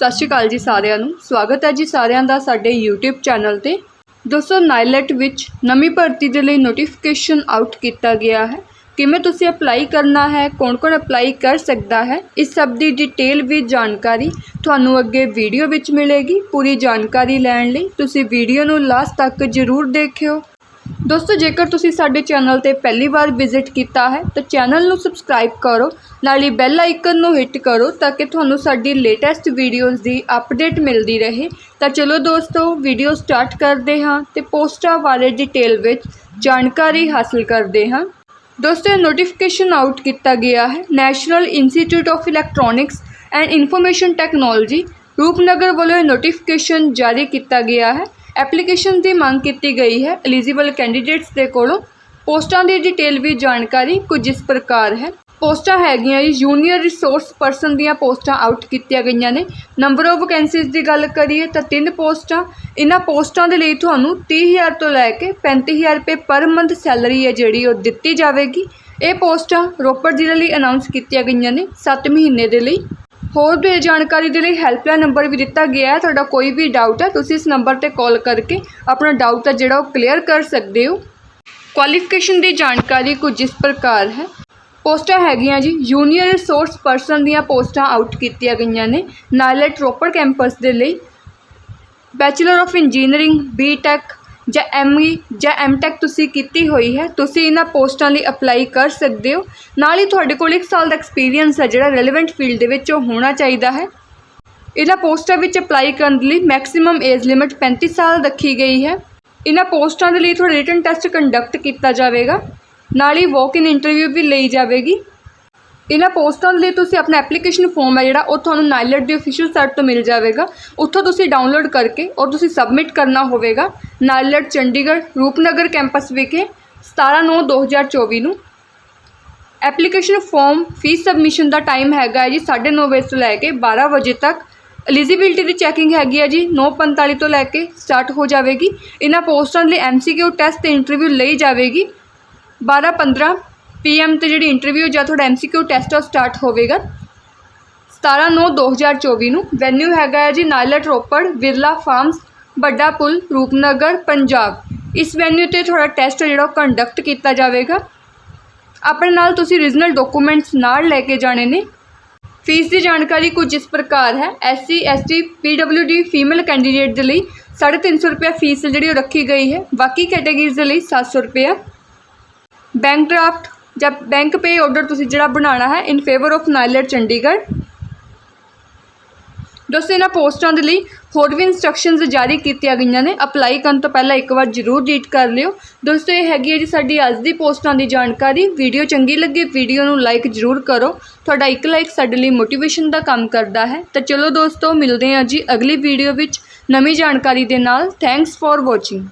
ਸਤਿ ਸ਼੍ਰੀ ਅਕਾਲ ਜੀ ਸਾਰਿਆਂ ਨੂੰ। ਸਵਾਗਤ ਹੈ ਜੀ ਸਾਰਿਆਂ ਦਾ ਸਾਡੇ YouTube ਚੈਨਲ ਤੇ। ਦੋਸਤੋ ਨਾਈਲਟ ਵਿੱਚ ਨਵੀਂ ਭਰਤੀ ਦੇ ਲਈ ਨੋਟੀਫਿਕੇਸ਼ਨ ਆਊਟ ਕੀਤਾ ਗਿਆ ਹੈ। ਕਿਵੇਂ ਤੁਸੀਂ ਅਪਲਾਈ ਕਰਨਾ ਹੈ, ਕੌਣ-ਕੌਣ ਅਪਲਾਈ ਕਰ ਸਕਦਾ ਹੈ, ਇਸ ਸਭ ਦੀ ਡਿਟੇਲ ਵੀ ਜਾਣਕਾਰੀ ਤੁਹਾਨੂੰ ਅੱਗੇ ਵੀਡੀਓ ਵਿੱਚ ਮਿਲੇਗੀ। ਪੂਰੀ ਜਾਣਕਾਰੀ ਲੈਣ ਲਈ ਤੁਸੀਂ ਵੀਡੀਓ ਨੂੰ ਲਾਸਟ ਤੱਕ ਜ਼ਰੂਰ ਦੇਖਿਓ। ਦੋਸਤੋ, ਜੇਕਰ ਤੁਸੀਂ ਸਾਡੇ ਚੈਨਲ ਤੇ ਪਹਿਲੀ ਵਾਰ ਵਿਜ਼ਿਟ ਕੀਤਾ ਹੈ, ਤਾਂ ਚੈਨਲ ਨੂੰ ਸਬਸਕ੍ਰਾਈਬ ਕਰੋ, ਨਾਲ ਹੀ ਬੈਲ ਆਈਕਨ ਨੂੰ ਹਿੱਟ ਕਰੋ ਤਾਂ ਕਿ ਤੁਹਾਨੂੰ ਸਾਡੀ ਲੇਟੈਸਟ ਵੀਡੀਓਜ਼ ਦੀ ਅਪਡੇਟ ਮਿਲਦੀ ਰਹੇ। ਤਾਂ ਚਲੋ ਦੋਸਤੋ ਵੀਡੀਓ ਸਟਾਰਟ ਕਰਦੇ ਹਾਂ ਤੇ ਪੋਸਟਾਂ ਬਾਰੇ ਡਿਟੇਲ ਵਿੱਚ ਜਾਣਕਾਰੀ ਹਾਸਲ ਕਰਦੇ ਹਾਂ। ਦੋਸਤੋ, ਇਹ ਨੋਟੀਫਿਕੇਸ਼ਨ ਆਊਟ ਕੀਤਾ ਗਿਆ ਹੈ national institute of electronics and information technology Rupnagar ਵੱਲੋਂ ਇਹ ਨੋਟੀਫਿਕੇਸ਼ਨ ਜਾਰੀ ਕੀਤਾ ਗਿਆ ਹੈ। ਐਪਲੀਕੇਸ਼ਨ ਦੀ ਮੰਗ ਕੀਤੀ ਗਈ ਹੈ। ਐਲੀਜੀਬਲ ਕੈਂਡੀਡੇਟਸ ਦੇ ਕੋਲੋਂ ਪੋਸਟਾਂ ਦੀ ਡਿਟੇਲ ਵੀ ਜਾਣਕਾਰੀ ਕੁਝ ਇਸ ਪ੍ਰਕਾਰ ਹੈ। ਪੋਸਟਾਂ ਹੈਗੀਆਂ ਜੀ ਜੂਨੀਅਰ ਰਿਸੋਰਸ ਪਰਸਨ ਦੀਆਂ ਪੋਸਟਾਂ ਆਊਟ ਕੀਤੀਆਂ ਗਈਆਂ ਨੇ। ਨੰਬਰ ਆਫ ਵੈਕੈਂਸੀਜ਼ ਦੀ ਗੱਲ ਕਰੀਏ ਤਾਂ ਤਿੰਨ ਪੋਸਟਾਂ। ਇਹਨਾਂ ਪੋਸਟਾਂ ਦੇ ਲਈ ਤੁਹਾਨੂੰ 30000 ਤੋਂ ਲੈ ਕੇ 35000 ਰੁਪਏ ਪਰ ਮੰਥ ਸੈਲਰੀ ਹੈ ਜਿਹੜੀ ਉਹ ਦਿੱਤੀ ਜਾਵੇਗੀ। ਇਹ ਪੋਸਟਾਂ ਰੋਪੜ ਜ਼ਿਲ੍ਹੇ ਲਈ ਅਨਾਉਂਸ ਕੀਤੀਆਂ ਗਈਆਂ ਨੇ 7 ਮਹੀਨੇ ਦੇ ਲਈ। ਹੋਰ ਵੀ ਜਾਣਕਾਰੀ ਦੇ ਲਈ ਹੈਲਪਲਾਈਨ ਨੰਬਰ ਵੀ ਦਿੱਤਾ ਗਿਆ ਹੈ। ਤੁਹਾਡਾ ਕੋਈ ਵੀ ਡਾਊਟ ਹੈ, ਤੁਸੀਂ ਇਸ ਨੰਬਰ ਤੇ ਕਾਲ ਕਰਕੇ ਆਪਣਾ ਡਾਊਟ ਹੈ ਜਿਹੜਾ ਉਹ ਕਲੀਅਰ ਕਰ ਸਕਦੇ ਹੋ। ਕੁਆਲੀਫਿਕੇਸ਼ਨ ਦੀ ਜਾਣਕਾਰੀ ਕੁਝ ਇਸ ਪ੍ਰਕਾਰ ਹੈ। ਪੋਸਟਾਂ ਹੈਗੀਆਂ ਜੀ ਜੂਨੀਅਰ ਰਿਸੋਰਸ ਪਰਸਨ ਦੀਆਂ ਪੋਸਟਾਂ ਆਊਟ ਕੀਤੀਆਂ ਗਈਆਂ ਨੇ। ਨਾਇਲਟ ਰੋਪੜ ਕੈਂਪਸ ਦੇ ਲਈ ਬੈਚਲਰ ਆਫ ਇੰਜੀਨੀਅਰਿੰਗ ਬੀਟੈਕ ਜਾਂ ਐਮਈ ਜਾਂ ਐਮਟੈਕ ਤੁਸੀਂ ਕੀਤੀ ਹੋਈ ਹੈ, ਤੁਸੀਂ ਇਹਨਾਂ ਪੋਸਟਾਂ ਲਈ ਅਪਲਾਈ ਕਰ ਸਕਦੇ ਹੋ। ਨਾਲ ਹੀ ਤੁਹਾਡੇ ਕੋਲ 1 ਸਾਲ ਦਾ ਐਕਸਪੀਰੀਅੰਸ ਹੈ, ਜਿਹੜਾ ਰੈਲੇਵੈਂਟ ਫੀਲਡ ਦੇ ਵਿੱਚ ਉਹ ਹੋਣਾ ਚਾਹੀਦਾ ਹੈ। ਇਹਨਾਂ ਪੋਸਟਾਂ ਵਿੱਚ ਅਪਲਾਈ ਕਰਨ ਲਈ ਮੈਕਸਿਮਮ ਏਜ ਲਿਮਿਟ 35 ਸਾਲ ਰੱਖੀ ਗਈ ਹੈ। ਇਹਨਾਂ ਪੋਸਟਾਂ ਦੇ ਲਈ ਤੁਹਾਡਾ ਰਿਟਨ ਟੈਸਟ ਕੰਡਕਟ ਕੀਤਾ ਜਾਵੇਗਾ। ਨਾਲ ਹੀ ਵਾਕ ਇਨ ਇੰਟਰਵਿਊ ਵੀ ਲਈ ਜਾਵੇਗੀ। ਇਹਨਾਂ ਪੋਸਟਾਂ ਦੇ ਲਈ ਤੁਸੀਂ ਆਪਣਾ ਐਪਲੀਕੇਸ਼ਨ ਫਾਰਮ ਹੈ ਜਿਹੜਾ, ਉਹ ਤੁਹਾਨੂੰ ਨਾਈਲਟ ਦੀ ਅਫੀਸ਼ੀਅਲ ਸਾਈਟ ਤੋਂ ਮਿਲ ਜਾਵੇਗਾ। ਉੱਥੋਂ ਤੁਸੀਂ ਡਾਊਨਲੋਡ ਕਰਕੇ ਔਰ ਤੁਸੀਂ ਸਬਮਿਟ ਕਰਨਾ ਹੋਵੇਗਾ ਨਾਈਲਟ ਚੰਡੀਗੜ੍ਹ ਰੂਪਨਗਰ ਕੈਂਪਸ ਵਿਖੇ 17/9/2024 ਨੂੰ ਐਪਲੀਕੇਸ਼ਨ ਫਾਰਮ, ਫੀਸ ਸਬਮਿਸ਼ਨ ਦਾ ਟਾਈਮ ਹੈਗਾ ਹੈ ਜੀ 9:30 ਵਜੇ ਤੋਂ ਲੈ ਕੇ 12 ਵਜੇ ਤੱਕ। ਐਲੀਜੀਬਿਲਟੀ ਦੀ ਚੈਕਿੰਗ ਹੈਗੀ ਹੈ ਜੀ 9:45 ਤੋਂ ਲੈ ਕੇ ਸਟਾਰਟ ਹੋ ਜਾਵੇਗੀ। ਇਹਨਾਂ ਪੋਸਟਾਂ ਦੇ ਲਈ ਐਮਸੀਕਿਊ ਟੈਸਟ ਤੇ ਇੰਟਰਵਿਊ ਲਈ ਜਾਵੇਗੀ। 12:15 ਪੀਐਮ ਤੇ ਜਿਹੜੀ ਇੰਟਰਵਿਊ ਜਾਂ ਤੁਹਾਡਾ ਐਮਸੀਕਿਊ ਟੈਸਟ ਉਹ ਸਟਾਰਟ ਹੋਵੇਗਾ। 17/9/2024 ਨੂੰ ਵੈਨਿਊ ਹੈਗਾ ਹੈ ਜੀ ਨਾਇਲਟ ਰੋਪੜ, ਵਿਰਲਾ ਫਾਰਮਸ ਵੱਡਾ ਪੁਲ, ਰੂਪਨਗਰ, ਪੰਜਾਬ। ਇਸ ਵੈਨਿਊ ਤੇ ਤੁਹਾਡਾ ਟੈਸਟ ਜਿਹੜਾ ਉਹ ਕੰਡਕਟ ਕੀਤਾ ਜਾਵੇਗਾ। ਆਪਣੇ ਨਾਲ ਤੁਸੀਂ ਰੀਜਨਲ ਡਾਕੂਮੈਂਟਸ ਨਾਲ ਲੈ ਕੇ ਜਾਣੇ ਨੇ। ਫੀਸ ਦੀ ਜਾਣਕਾਰੀ ਕੁਝ ਇਸ ਪ੍ਰਕਾਰ ਹੈ। SC ST PWD female candidate ਦੇ ਲਈ 350 ਰੁਪਏ ਫੀਸ ਜਿਹੜੀ ਉਹ ਰੱਖੀ ਗਈ ਹੈ। ਬਾਕੀ ਕੈਟਾਗਰੀਜ਼ ਦੇ ਲਈ 700 ਰੁਪਏ ਬੈਂਕ ਡਰਾਫਟ ਜਾਂ ਬੈਂਕ ਪੇ ਆਰਡਰ ਤੁਸੀਂ ਜਿਹੜਾ ਬਣਾਉਣਾ ਹੈ in favour of NIELIT Chandigarh. ਦੋਸਤੋ, ਇਹਨਾਂ ਪੋਸਟਾਂ ਦੇ ਲਈ ਹੋਰ ਵੀ ਇਨਸਟਰਕਸ਼ਨਸ ਜਾਰੀ ਕੀਤੀਆਂ ਗਈਆਂ ਨੇ। ਅਪਲਾਈ ਕਰਨ ਤੋਂ ਪਹਿਲਾਂ ਇੱਕ ਵਾਰ ਜ਼ਰੂਰ ਰੀਡ ਕਰ ਲਿਓ। ਦੋਸਤੋ, ਇਹ ਹੈਗੀ ਹੈ ਜੀ ਸਾਡੀ ਅੱਜ ਦੀ ਪੋਸਟਾਂ ਦੀ ਜਾਣਕਾਰੀ। ਵੀਡੀਓ ਚੰਗੀ ਲੱਗੀ ਵੀਡੀਓ ਨੂੰ ਲਾਈਕ ਜ਼ਰੂਰ ਕਰੋ। ਤੁਹਾਡਾ ਇੱਕ ਲਾਈਕ ਸਾਡੇ ਲਈ ਮੋਟੀਵੇਸ਼ਨ ਦਾ ਕੰਮ ਕਰਦਾ ਹੈ। ਤਾਂ ਚਲੋ ਦੋਸਤੋ, ਮਿਲਦੇ ਹਾਂ ਜੀ ਅਗਲੀ ਵੀਡੀਓ ਵਿੱਚ ਨਵੀਂ ਜਾਣਕਾਰੀ ਦੇ ਨਾਲ। Thanks for watching